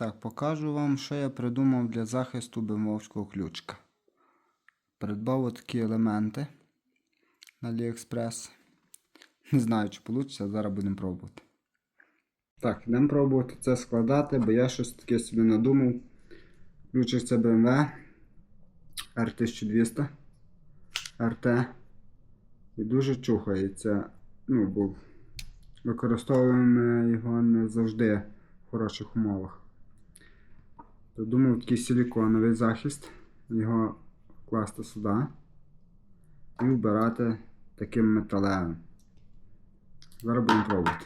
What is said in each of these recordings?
Так, покажу вам, що я придумав для захисту бимовського ключка. Придбав отакі елементи на AliExpress. Не знаю, чи вийде, зараз будемо пробувати. Так, йдемо пробувати це складати, бо я щось таке собі надумав. Ключик це BMW R1200 RT. І дуже чухається. Ну, бо використовуємо його не завжди в хороших умовах. Придумав такий силіконовий захист, його вкласти сюди і вбирати таким металевим. Зараз будемо пробувати.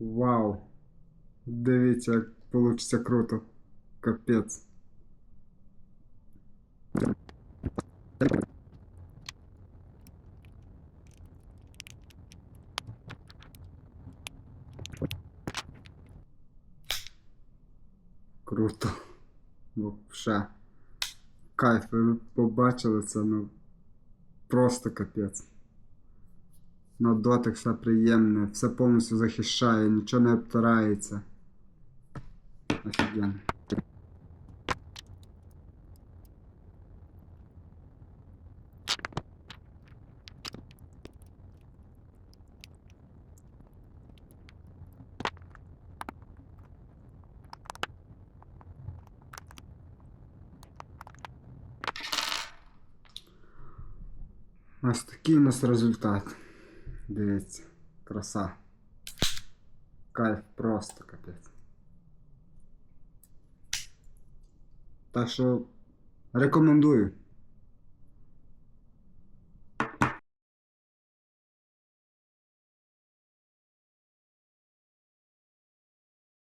Вау! Дивіться, як вийде круто. Капець. Круто. Вообще. Кайф, ви побачили це, ну просто капець. На дотик все приємне, все повністю захищає, нічого не обтирається. Офігенно. Ось такий у нас результат. Дивіться, краса. Кайф просто капець. Так що рекомендую.